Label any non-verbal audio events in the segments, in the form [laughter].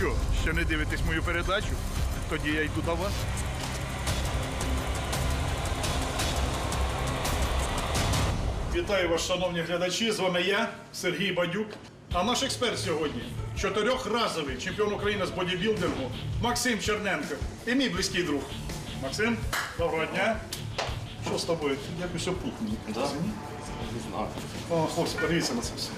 що, ще не дивитесь мою передачу? Тоді я йду до вас. Вітаю вас, шановні глядачі. З вами я, Сергій Бадюк. А наш експерт сьогодні чотирьохразовий чемпіон України з бодібілдингу Максим Черненко і мій близький друг. Максим, доброго дня. Що з тобою? Якось опухнені. Да? Не знаю. О, хлопці, подивіться на це все.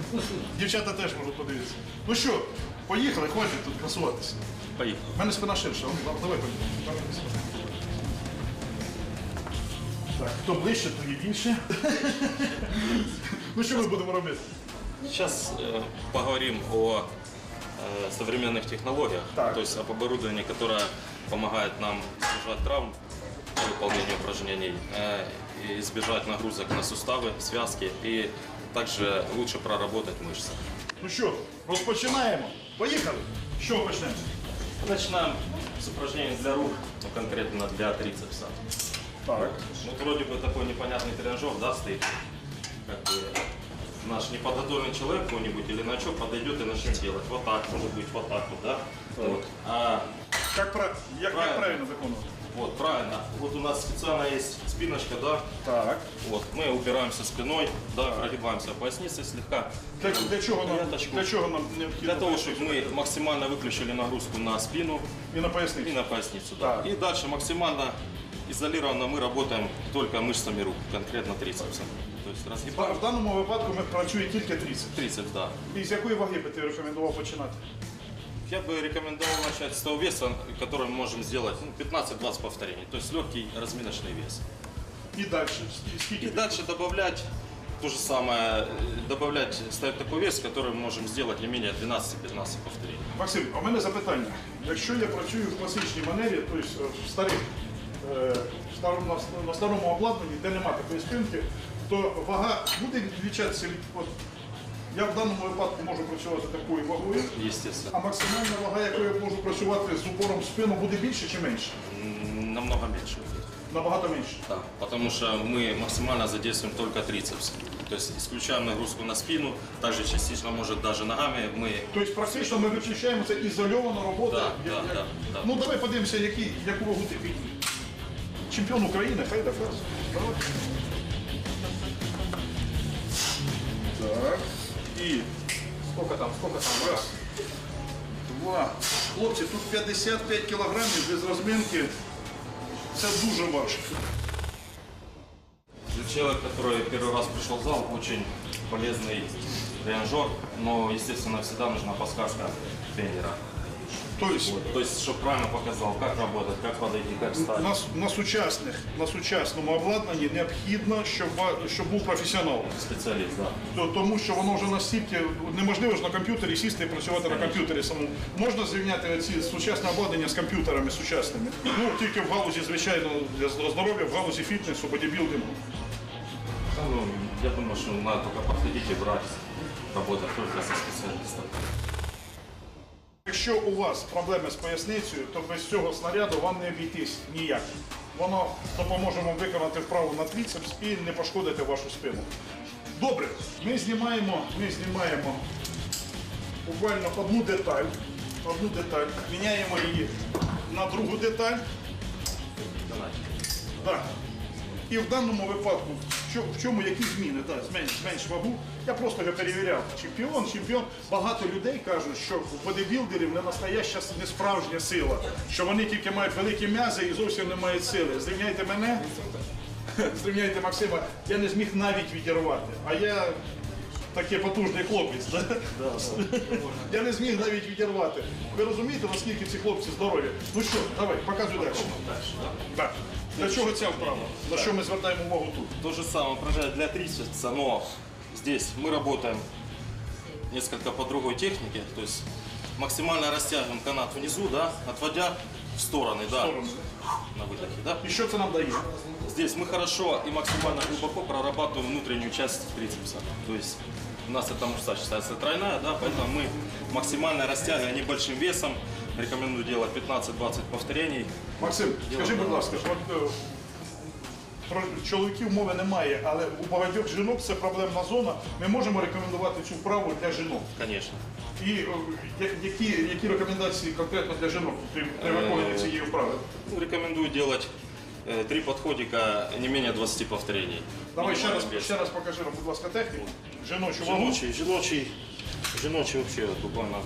Дівчата теж можуть подивитися. Ну що, поїхали, хватить тут красуватися. Поехали. У мене спина ширша. Ну, Давай поїхали. Так, хто ближче, тоді більше. ну що ми будемо робити? Сейчас э, поговорим о э, современных технологиях, Так. то есть об оборудовании, которое помогает нам избежать травм при выполнении упражнений, э, и избежать нагрузок на суставы, связки и также лучше проработать мышцы. Ну що, розпочинаємо. Поїхали. Що почнемо? Начинаем с упражнений для рук, ну, конкретно для трицепса. Так. Вот вроде бы такой непонятный тренажер, да, стоит. Как бы наш неподготовленный человек какой-нибудь или новичок подойдет и начнет делать. Вот так, может быть, вот так вот, да? Вот. А, Як, пра- як, як Правильно. правильно виконувати? вот, правильно. Вот у нас специально есть спиночка, да? Так. Вот, мы упираемся спиной, да, прогибаемся поясницей слегка. Для, для, чого нам, П'яточку. для чого нам необхідно? Для того, чтобы мы максимально выключили нагрузку на спину І на поясницю. и на поясницу. Да. Так. И дальше максимально изолированно мы работаем только мышцами рук, конкретно трицепсом. То есть Та- разгибаем В даному випадку ми працює тільки трицепс. трицепс, да. І з якої ваги би ти рекомендував починати? Я бы рекомендовал начать с того веса, который мы можем сделать ну, 15-20 повторений, то есть легкий разминочный вес. І далі. Скільки? И дальше добавлять то же самое, э, добавлять, ставить такой вес, который мы можем сделать не менее 12-15 повторений. Максим, а в мене запитання. Якщо я працюю в класичній манері, тобто в старих, е, в старому, на, на старому обладнанні, де немає такої спинки, то вага буде відлічатися від. От, я в даному випадку можу працювати такою вагою, Естественно. а максимальна вага, якою я можу працювати з упором в спину, буде більше чи менше? Намного будет. Набагато менше. Да, потому что мы максимально задействуем только трицепс. То есть исключаем нагрузку на спину, также частично, может, даже ногами мы Тобто практично ми виключаємо це ізольована робота. Да, як- да, як- да. Ну давай подивимося, які, яку вагу ти підняв. Чемпіон України, хай доказує. Давай. Так. І Сколько там, сколько там? раз, два. Хлопці, тут 55 кілограмів без розминки. Це дуже важко. Для человека, который первый раз пришел в зал, очень полезный тренажер, но, естественно, всегда нужна подсказка тренера. Тобто Вот, то есть, чтобы правильно показал, как работать, как подойти, как встать. на, на, сучасних, на сучасному обладнанні необхідно, щоб, ва- щоб був професіонал. Специалист, да. То- Тому що воно вже настільки неможливо ж на комп'ютері сісти і працювати на комп'ютері самому. Можна зрівняти ці сучасне обладнання з комп'ютерами сучасними. Ну тільки в галузі, звичайно, для здоров'я, в галузі фітнесу, бодібілдингу. Ну, я думаю, что надо только подходить и брать, работать только со специалистом. Якщо у вас проблеми з поясницею, то без цього снаряду вам не обійтись ніяк. Воно допоможе вам виконати вправу на трицепс і не пошкодити вашу спину. Добре, ми знімаємо, ми знімаємо буквально одну деталь, одну деталь, міняємо її на другу деталь. Так. І в даному випадку, що, в чому які зміни? Так, зменш, зменш вагу. Я просто його перевіряв. Чемпіон, чемпіон. Багато людей кажуть, що в бодибілдерів не настояща, не справжня сила, що вони тільки мають великі м'язи і зовсім не мають сили. Зрівняйте мене, [laughs] зрівняйте Максима, я не зміг навіть відірвати. А я такий потужний хлопець. Да? [laughs] Я не зміг навіть відірвати. Ви розумієте, наскільки ці хлопці здорові? Ну що, давай, показуй далі. Так. Для чого ця вправа? На що ми звертаємо увагу тут? То же самое упражнение для трицепса, но здесь мы работаем несколько по другой технике, то есть максимально растягиваем канат внизу, да, отводя в стороны, да, стороны. на выдохе, да. І що це нам дає? Здесь мы хорошо и максимально глубоко прорабатываем внутреннюю часть трицепса, то есть у нас эта мышца считается тройная, да, поэтому мы максимально растягиваем небольшим весом, рекомендую делать 15-20 повторений, Максим, скажи, будь ласка, от, е, про чоловіків мови немає, але у багатьох жінок це проблемна зона. Ми можемо рекомендувати цю вправу для жінок. Конечно. І е, які, які рекомендації конкретно для жінок при, при виконанні цієї вправи? Ну, рекомендую делать э, три подходика, не менее 20 повторений. Давай ще раз, ще раз покажи нам, будь ласка, техніку. Жіночу вагу. Жіночий, жіночий, жіночий вообще буквально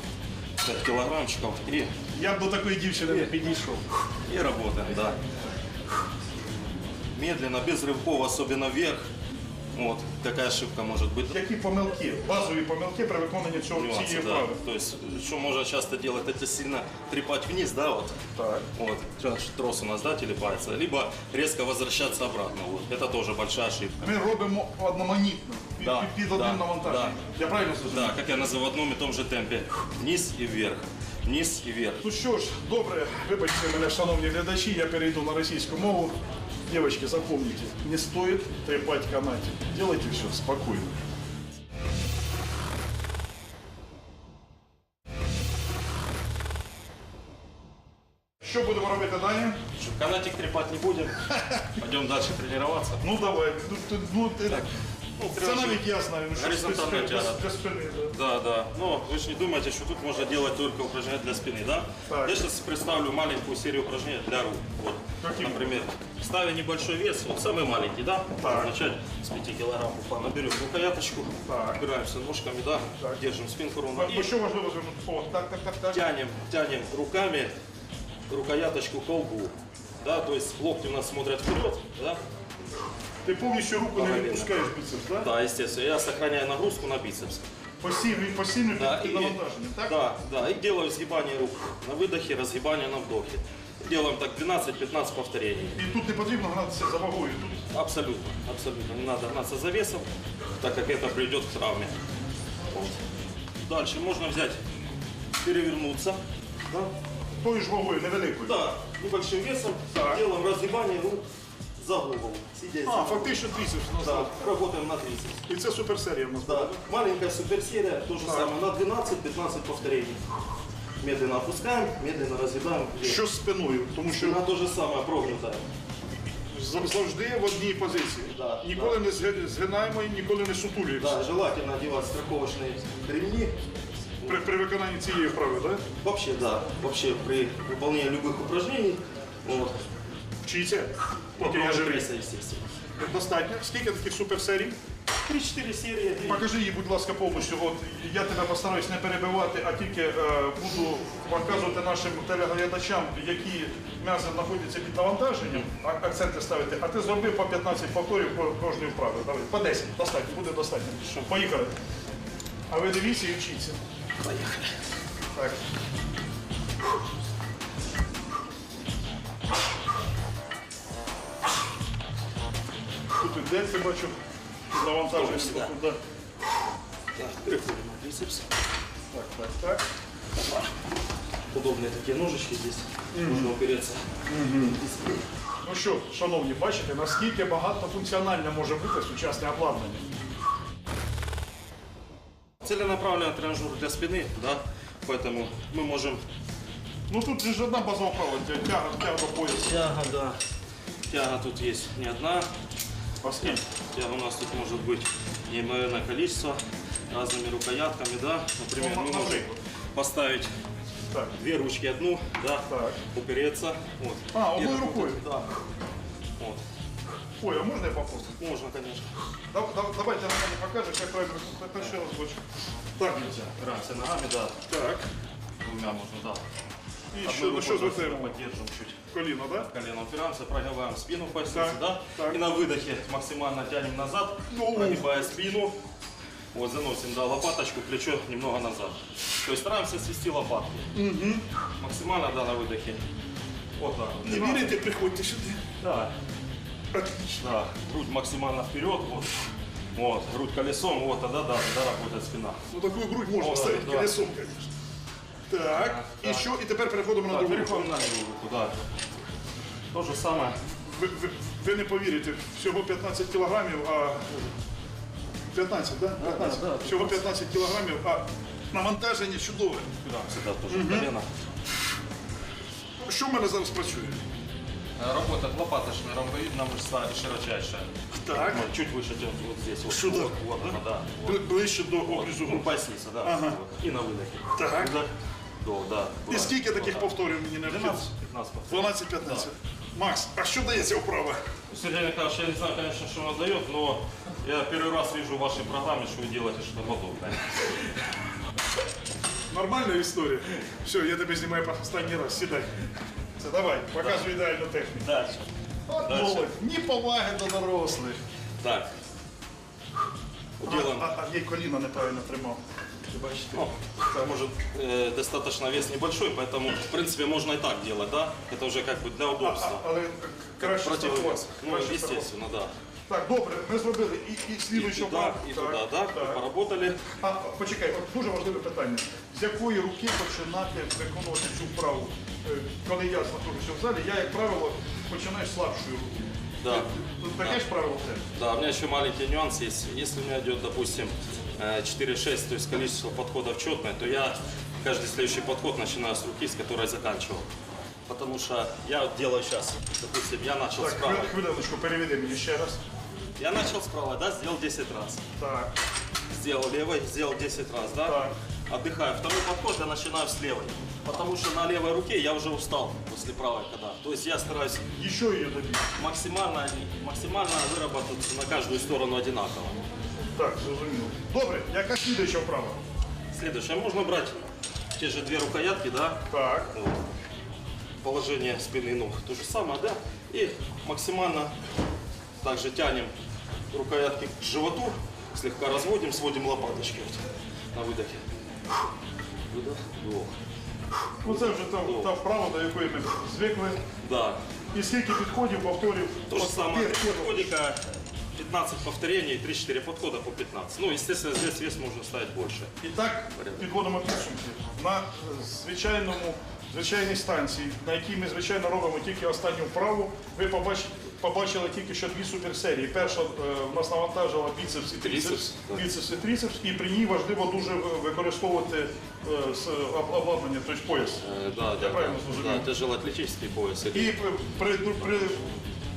5 килограммчиков і Я б до такої дівчини не підійшов. и работаем, да. Медленно, без рывков, особенно вверх. Вот, какая ошибка может быть. Які помилки, базові помилки при виконанні цього Нюансы, цієї да. вправи? То есть, что можно часто делать, это сильно трепать вниз, да, вот. Так. Вот, сейчас трос у нас, да, телепается. Либо резко возвращаться обратно, вот. Это тоже большая ошибка. Ми робимо одноманітно, під, Да, під, під да, одним навантаженням. да. Я правильно зрозумів? Да, как я называю, в одном и том же темпе. Вниз и вверх. Вниз и вверх. Ну що ж, добре, вибачте мене, шановні глядачі, я перейду на російську мову. Девочки, запомните, не стоит трепать канате. Делайте все спокойно. Що будемо робити далі? Канатик трепать не будем. [laughs] Пойдем дальше тренироваться. Ну давай. Ну, ти- ну, ти- Ну, це тренажер. навіть я знаю. Ну, що Горизонтальна без- тяга. без- без спини, да. Да, да. Но вы же не думайте, что тут можно делать только упражнения для спины, да? Так. Я сейчас представлю маленькую серию упражнений для рук. Вот. Какие? Например, ставя небольшой вес, вот самый маленький, да? Так. Начать с 5 килограмм буквально. Берем рукояточку, Так. опираемся ножками, да? Так. Держим спинку ровно. И що важливо звернути? О, так, так, так, так. тянем, тянем руками рукояточку колбу. Да, то есть локти у нас смотрят вперед, да? Ти повністю руку не Паралельно. відпускаєш біцепс, так? Да, естественно. Я сохраняю нагрузку на бицепс. Постійно, постійно Да, під и, навантаженням, так? да, да, и делаю сгибание рук на выдохе, разгибание на вдохе. Делаем так 12-15 повторений. І тут не потрібно гнатися за вагою. Тут Абсолютно, абсолютно. Не надо гнаться за весом, так как это приведет к травме. Вот. Дальше можно взять, перевернуться. Да, тою ж вагою невеликою. да небольшим весом. Так. Делаем разгибание рук за голову. Сидя А, фактично трицепс да, назад. работаем на трицепс. І це суперсерія в нас Да. буде. Маленькая суперсерия, то же Так. самое, на 12-15 повторений. Медленно опускаем, медленно разгибаем. вверх. Що з спиною? Тому що Спина то же самое, прогнутая. з- завжди в одній позиції. Да, Ніколи да. не зги- згинаємо і ніколи не сутулюємося. Да, желательно одевать страховочные ремни. При, при виконанні цієї вправи, так? Вообще, да, вообще при выполнении любых упражнений, вот, Вчіться, поки я живий. Достатньо. Скільки таких суперсерій? 3-4 серии. и- Покажи її, будь ласка, повністю. От я тебе постараюсь не перебивати, а тільки е, буду показувати нашим телеглядачам, які м'язи знаходяться під навантаженням, а- акценти ставити. А ти зроби по 15 повторів по кожної вправи. Давай, по 10. Достатньо, буде достатньо. Поїхали. А ви дивіться і вчіться. Поехали. Так. Тут іде, я бачу, навантаження. Повністю, да. Тут, да. Так, переходим на трицепс. Так, так, так. Удобные такие ножички здесь. Можно упереться. Ну що, шановні, бачите, наскільки багатофункціональне може бути сучасне обладнання. Целенаправленный тренажер для спины, да, поэтому мы можем Ну тут же ж одна базова вправа, тя- тяга, тяга до пояса. Тяга, да. Тяга тут есть не одна. Скільки? Тяга у нас тут может быть неимоверное количество разными рукоятками, да. Например, Ну, мы можем например. поставить Так. две ручки одну, да, Так. упереться. Вот. А, одной Где-то рукой? вот, Да. Вот. Ой, а можна я попробую? Можно, конечно. Да, да, давайте на мене покажеш, як правильно. Це ще раз бачу. Так, нельзя. Опираемся ногами, да. Так. Двумя можно, да. І Одной що, на рукой що звертаємо? Поддержим чуть. Коліно, так? Колено упираемся, прогибаем спину в пояснице, Так, да? так. И на выдохе максимально тянем назад, Ну. прогибая спину. Вот, заносим, да, лопаточку, плечо немного назад. То есть стараемся свести лопатки. Максимально, да, на выдохе. Вот так. вот. Не 12. вірите, приходьте сюди. Да, Отлично. да. Грудь максимально вперед, вот. Вот, грудь колесом, вот, тогда, да, тогда работает спина. Ну таку грудь можна О, ставити да. колесом, звісно. Так, і так. що? І тепер переходимо на Так, другу. переходим на левую руку, да. То же самое. Ви, ви, ви не повірите, всього 15 кілограмів, а 15, так? Да? 15. да, да, всього 15 кілограмів, а навантаження чудове. Упираемся, да, тоже в колено. Що в мене зараз працює? Э, Работает лопаточная ромбовидная мышца широчайшая. Так. Вот, чуть выше идет вот здесь. Вот, Сюда? Вот, вот она, да. Бли- Ближче до Вот, обрізу. ну, поясница, да. Ага. Вот. И на выдохе. Так. Вдох, до, да. І скільки таких повторів мені необхідно? 12, 15 повторів. 12-15. Макс, а що дається вправа? Сергей Николаевич, я не знаю, конечно, что он дает, но я первый раз вижу в вашей программе, что вы делаете что-то подобное. Нормальна історія. Все, я тебе знімаю по останній раз. Сідай. Це давай, показуй ідеальну техніку. Дальше. От Дальше. молодь, ні поваги до дорослих. Так. А, Делаем. а, а я коліна неправильно тримав. Ти бачите? Ну, может, э, достаточно вес небольшой, поэтому, в принципе, можно и так делать, да? Это уже как бы для А, удобства. але краще Противовес. страхувати. Ну, Краще страхувати. естественно, да. Так, добре, ми зробили і, і И слідуючу туда, вправу. и Так, туда, да? так. Поработали. А почекай, от дуже важливе питання. З якої руки починати виконувати цю вправу? Е, Коли я знаходжуся в залі, я, як правило, починаю з слабшої руки. Да. Ти- Тут таке ж правило в тебе? Да, у меня еще маленький нюанс есть. Если у меня идет, допустим, э, 4-6, то есть количество подходов четное, то я каждый следующий подход начинаю с руки, с которой заканчивал. Потому что я вот делаю сейчас, допустим, я начал Так, с правой. хвили- хвилиночку, переведи мені ще раз. Я начал с правой, да, сделал 10 раз. Так, Сделал левой, сделал 10 раз, да? Так. Отдыхаю. Второй подход я начинаю с левой. Потому что на левой руке я уже устал после правой когда. То есть я стараюсь і що її добі? максимально, максимально выработать на каждую сторону одинаково. Так, зрозуміло. Добре, яка слідуюча вправа? Следующее. Можно брать те же две рукоятки, да? Так, Вот. Положение спины и ног. То же самое, да? И максимально также тянем рукоятки к животу, слегка разводим, сводим лопаточки вот на выдохе. Выдох, вдох. ну це вже та, та вправа, до якої ми звикли. Да. І скільки підходів, повторів? То же От самое. пер- пер- Подходика 15 повторений, 3-4 подхода по 15. Ну, естественно, здесь вес можно ставить больше. І так підводимо підсумки. На е, звичайному, звичайній станції, на якій ми звичайно робимо тільки останню вправу, ви побачите, побачили тільки що дві суперсерії. Перша е, в нас навантажила біцепс і трицепс, Трицепс, так. біцепс і трицепс, і при ній важливо дуже ви- використовувати е, с- об- обладнання, тобто пояс. Э, да, да, правильно да, зрозумів. да, тяжелоатлетический пояс. І при, при, при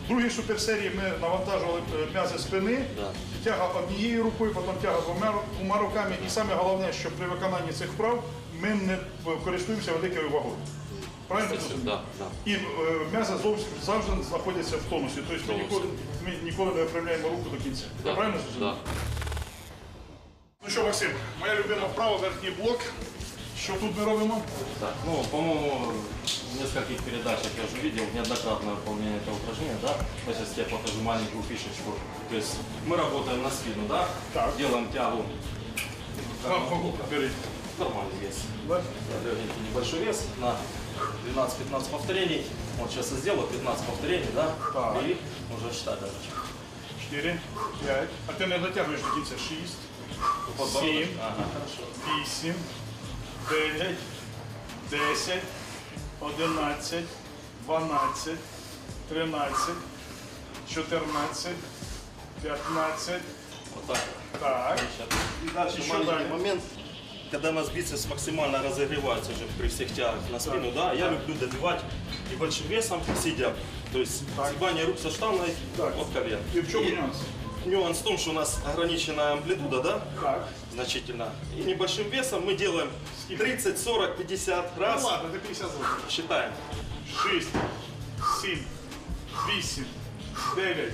другій суперсерії ми навантажували е, м'язи спини, тяга однією рукою, потім тяга двома, руками. І саме головне, що при виконанні цих вправ ми не користуємося великою вагою. Правильно? Да, да. І е, м'язи зовсім завжди знаходяться в тонусі. Тобто ми ніколи, ми ніколи не виправляємо руку до кінця. Да, правильно да. Ну що, Максим, моя любима вправа, верхній блок. Що тут ми робимо? Так, ну, по-моему, в нескольких передачах я уже видел неоднократное выполнение этого упражнения, да? Вот Сейчас я покажу маленькую фишечку. То есть мы работаем на спину, да? Так. Делаем тягу. Бери. Нормальный вес. Да? Легенький небольшой вес на 12-15 повторений. Вот сейчас я сделаю 15 повторений, да? Так. И уже считать даже. 4, 5. А ти не дотягуєш до кінця. 6, Подбородок. Семь. Ага, хорошо. 8, 9, 10, 11, 12, 13, 14, 15. Вот так. Так. И дальше Еще маленький момент, когда у нас бицепс максимально разогревается уже при всех тягах на спину, да, я люблю добивать небольшим весом, сидя. То есть сгибание рук со штангой Так. от колен. И в чем нюанс? Нюанс в том, что у нас ограниченная амплитуда, да, Так. значительно. И небольшим весом мы делаем 30, 40, 50 раз. Ну ладно, ти 50 зробиш. Считаем. 6, 7, 8, 9,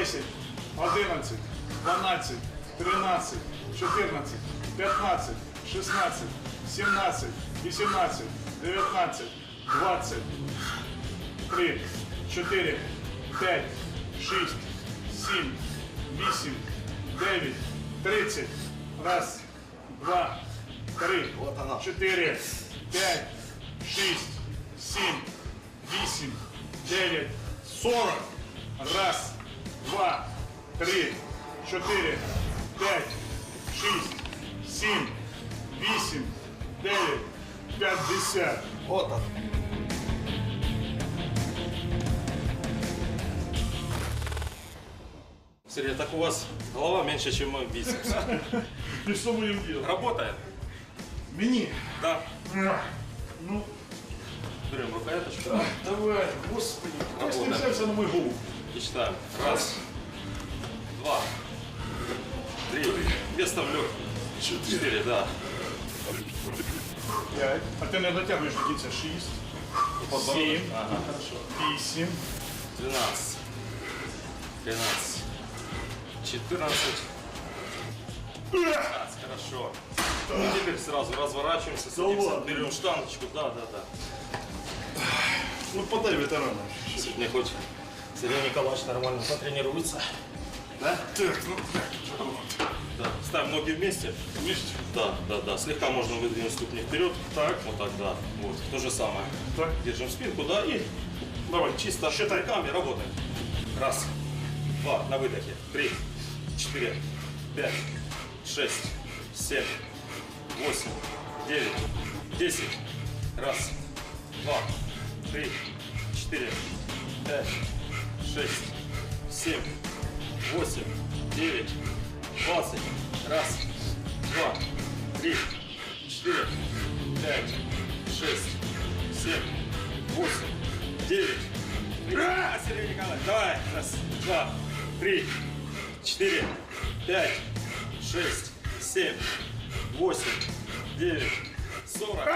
10, 11, 12, 13, 14, 15, 16, 17, 18, 19, 20, 3, 4, 5, 6, 7, 8, 9, 30. Раз, два, три, Вот она. 4, 5, 6, 7, 8, 9, 40. Раз, два, три, 4, 5, 6, 7, 8, 9, 50. Вот он. Сергей, так у вас голова меньше, чем мой бицепс. [laughs] І що ми їм робимо? Работаем? Мені. Да. Ну, Берем рукояточку. давай, господи. Ось ти Работаем. взявся на мою голову. И считаем. Раз, два, три. Вес ставлю. Четыре, да. П'ять. А ти не дотягуєш до кінця. Шість. Подбородок. Сім. Ага, хорошо. Вісім. 12, 13, 14, 15. Хорошо. Ну, теперь сразу разворачиваемся, садимся, ладно. берем штангочку. Да, да, да. Ну подай ветерана. Сегодня хоть Сергей Николаевич нормально потренируется. Да? Так, ну Да. Ставим ноги вместе. вместе. Да, да, да. Слегка можно выдвинуть ступни вперед. Так. Вот так, да. Вот. То же самое. Так. Держим спинку, да, и Давай. чисто руками работаем. Раз, два, на выдохе. Три, четыре, пять, шесть, семь, восемь, девять, десять. Раз, два, три, четыре, пять, шесть, семь, восемь, девять, двадцать. Раз, два, три, четыре, пять, шесть, семь, восемь, девять. Ура! Сергей Николаевич, давай. Раз, два, три, четыре, пять, шесть, семь, восемь, девять, сорок.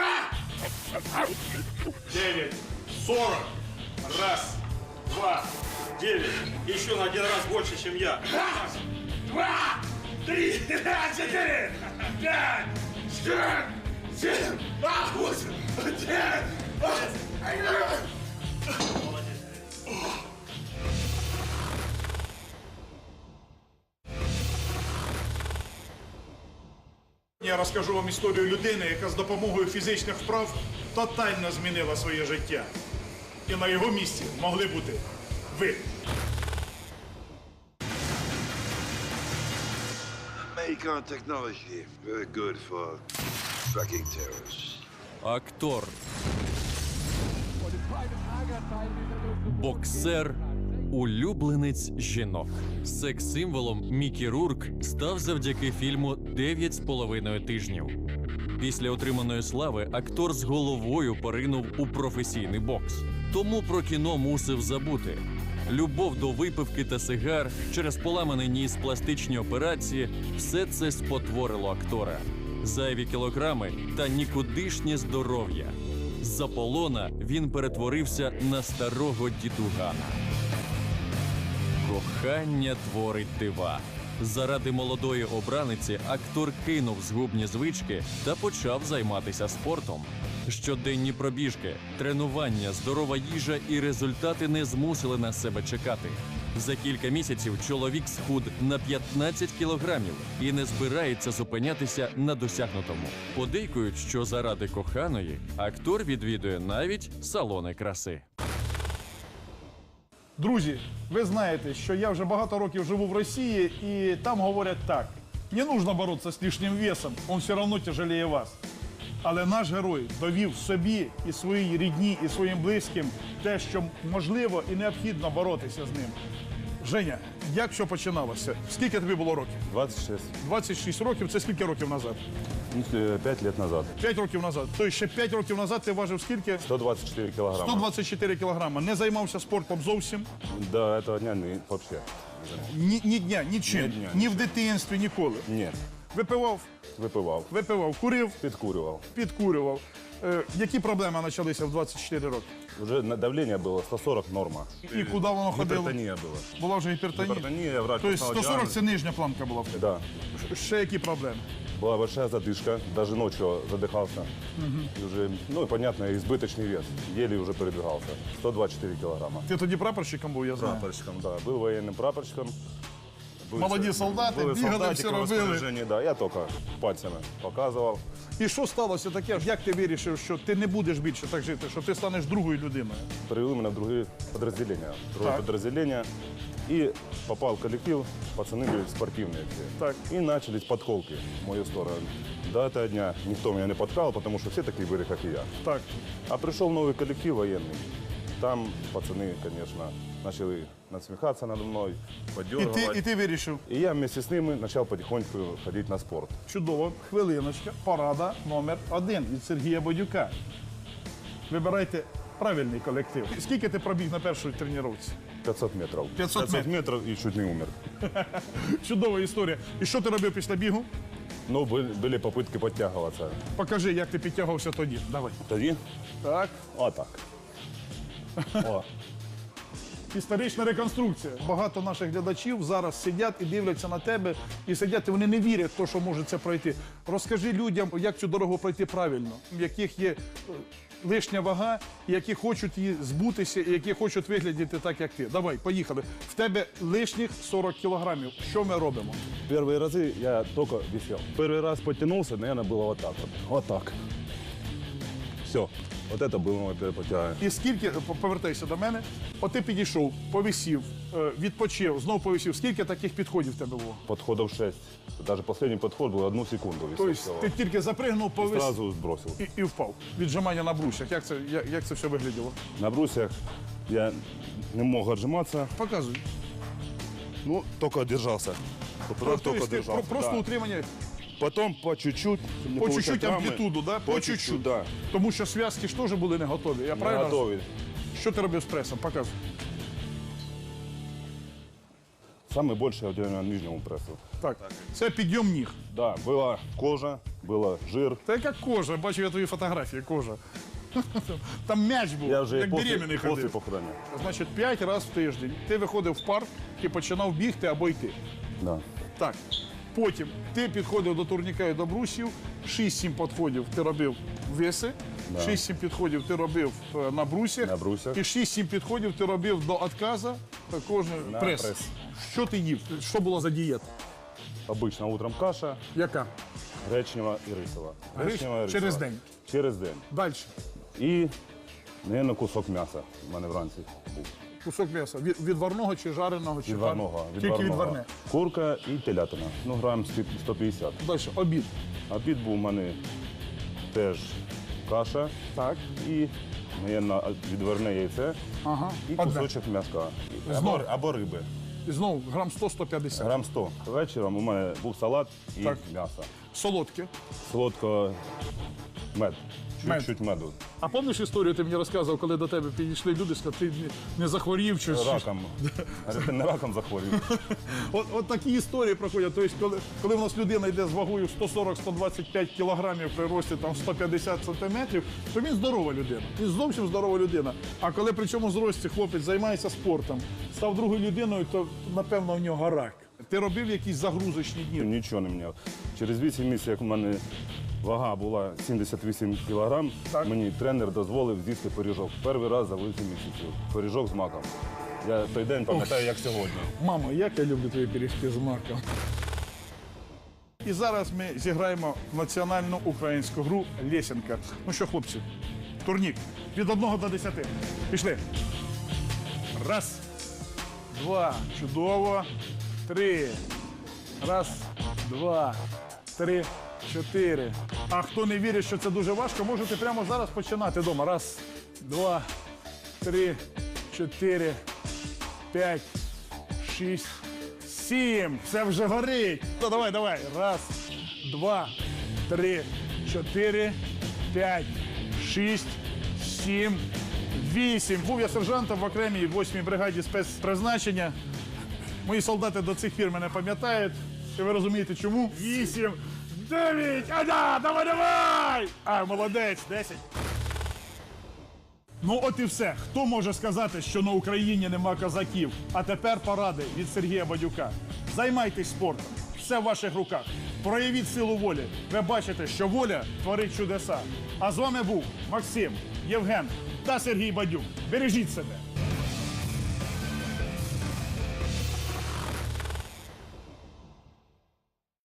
Дев'ять. Сорок. Раз, два, девять. Еще на один раз больше, чем я. Раз, два, три, [laughs] четыре, пять, шесть, семь, восемь, девять, Я розкажу вам історію людини, яка з допомогою фізичних вправ тотально змінила своє життя. І на його місці могли бути ви. Macon technology, very good for tracking terrorists. Актор. Боксер. Улюбленець жінок. Секс-символом Мікі Рурк став завдяки фільму «Дев'ять з половиною тижнів. Після отриманої слави актор з головою поринув у професійний бокс. Тому про кіно мусив забути. Любов до випивки та сигар через поламаний ніс пластичні операції все це спотворило актора. Зайві кілограми та нікудишнє здоров'я. З Аполлона він перетворився на старого дідугана. Кохання творить дива. Заради молодої обраниці актор кинув згубні звички та почав займатися спортом. Щоденні пробіжки, тренування, здорова їжа і результати не змусили на себе чекати. За кілька місяців чоловік схуд на 15 кілограмів і не збирається зупинятися на досягнутому. Подейкують, що заради коханої актор відвідує навіть салони краси. Друзі, ви знаєте, що я вже багато років живу в Росії, і там говорять так: не нужно боротися з лишнім весом, він все одно тяжеліє вас. Але наш герой довів собі і своїй рідні, і своїм близьким те, що можливо і необхідно боротися з ним. Женя, як що починалося? Скільки тобі було років? 26. 26 років це скільки років назад? Ну, 5 лет назад. 5 років назад. Тобто ще 5 років назад ти важив скільки? 124 килограмма. 124 кілограми. Не займався спортом зовсім. До этого дня не, вообще. Ні, ні дня, нічим. Ні дня, ні в дитинстві, ніколи. Нет. Випивав, Випивав, випивав, курив, підкурював. підкурював. Е, які проблеми почалися в 24 роки? Уже на- давление было 140 норма. І куди воно ходило? Гипертония была. Була вже гіпертонія. Гипертония, врач Тобто поставил 140 диагноз. це нижня планка була. в тебе. Да. Ще які проблеми? Была большая задышка, даже ночью задыхался. И уже, ну и понятно, избыточный вес. Еле уже передвигался. 124 килограмма. Ти тоді прапорщиком був, я знаю. Прапорщиком, да. Был военным прапорщиком. Был- Молоді солдати, были бігали, солдатики все в робили. розпорядженні, Да, я только пальцами показывал. І що сталося таке? Як ти вирішив, що ти не будеш більше так жити, що ти станеш другою людиною? Привели меня в другие подразделения. Другое Так. подразделение. И попал в коллектив, пацаны были спортивные все. Так. И начались подколки в мою сторону. До этого дня никто меня не подкал, потому что все такие были, как и я. Так. А пришел новый коллектив военный. Там пацаны, конечно, начали насмехаться надо мной, І подергивать. ти, і ти вирішив. И я вместе с ними начал потихоньку ходить на спорт. Чудово, хвилиночка, порада номер один від Сергія Бодюка. Вибирайте Правильний колектив. Скільки ти пробіг на першій тренуванні? 500 метров. 500 метров и чуть не умер. [laughs] Чудова історія. І що ти робив після бігу? Ну, были, были попытки подтягиваться. Покажи, як ти підтягувався тоді. Давай. Тоді? Так. О, так. О, Історична реконструкція. Багато наших глядачів зараз сидять і дивляться на тебе, і сидять, і вони не вірять в те, що може це пройти. Розкажи людям, як цю дорогу пройти правильно, в яких є е, лишня вага, і які хочуть її збутися, і які хочуть виглядати так, як ти. Давай, поїхали. В тебе лишніх 40 кілограмів. Що ми робимо? Первые разы я только висел. Первый раз потянулся, наверное, было вот так вот. Вот так. Все. Вот это было мое первое подтягивание. І скільки, повертайся до мене, от ти підійшов, повисів, е, відпочив, знов повисів. Скільки таких підходів в тебе було? Подходов 6. Даже последний подход был одну секунду висел. Тобто всего. ти тільки запригнув, повис Сразу сбросил. і, і впав. Віджимання на брусях. Як це, як, як це все виглядало? На брусьях я не мог отжиматься. Показуй. Ну, только держался. Тобто, только ти держался. про- просто да. утримання Потом по чуть-чуть. не по получать чуть-чуть травмы. амплітуду, да? По чуть-чуть, да. Тому що зв'язки ж теж були не готові. Я Не правильно? готові. Що ти робив з пресом? Показуй. Самый больший я делал на нижнему прессу. Так. Це підйом ніг. Да, была кожа, было жир. Це яка кожа, бачив я твої фотографії, кожа. [laughs] Там м'яч був, Я вже як после, беременний после ходив. похудания. Значить, 5 разів в тиждень ти виходив в парк і починав бігти або йти. Да. Так. Потім ти підходив до турніка і до брусів, 6-7 підходів ти робив веси, 6-7 підходів ти робив е, на брусях, На брусях. і 6-7 підходів ти робив до отказа, також На прес. прес. Що ти їв? Що було за дієта? Обычно утром каша, Яка? гречнева и рисова. Гречнева і через рисова. день? Через день. Далі. І, наверное, кусок м'яса в мене вранці був. Кусок м'яса. Від, відварного чи жареного? Чи Відварного. Тільки відварного. відварне. Курка і телятина. Ну, грам 150. Далі. Обід. Обід був у мене теж каша Так. і, наверное, відварне яйце Ага. і Одне. кусочок м'яска. Знову? Або, або риби. І знову грам 100-150. Грам 100. Вечором у мене був салат і Так. м'ясо. Солодке. Солодко мед. Мед. Чуть-чуть меду. А пам'ятаєш історію, ти мені розказував, коли до тебе підійшли люди, сказали, ти не- не захворів чи що? Раком. Говорю, ти не раком захворів. [laughs] От, от такі історії проходять. Тобто, коли, коли в нас людина йде з вагою 140-125 кілограмів при рості там 150 сантиметрів, то він здорова людина. Він зовсім здорова людина. А коли при цьому зрості хлопець займається спортом, став другою людиною, то напевно в нього рак. Ти робив якісь загрузочні дні? Нічого не міняв. Через 8 місяців, як у мене вага була 78 кілограм, Так. мені тренер дозволив з'їсти пиріжок. Перший раз за 8 місяців. Пиріжок з маком. Я той день пам'ятаю, як сьогодні. Мама, як я люблю твої пиріжки з маком. І зараз ми зіграємо в національну українську гру Лесенка. Ну що, хлопці, турнік від 1 до 10. Пішли. Раз, два. Чудово. Три. Раз, два, три, чотири. А хто не вірить, що це дуже важко, можете прямо зараз починати вдома. Раз, два, три, чотири, п'ять, шість, сім. Все вже горить. Ну давай, давай. Раз, два, три, чотири, п'ять, шість, сім, вісім. Був я сержантом в окремій восьмій бригаді спецпризначення. Мої солдати до цих пір мене пам'ятають. І ви розумієте, чому? Вісім, дев'ять, а да, давай, давай! А, молодець, десять. Ну от і все. Хто може сказати, що на Україні нема козаків? А тепер поради від Сергія Бадюка. Займайтесь спортом. Все в ваших руках. Проявіть силу волі. Ви бачите, що воля творить чудеса. А з вами був Максим, Євген та Сергій Бадюк. Бережіть себе.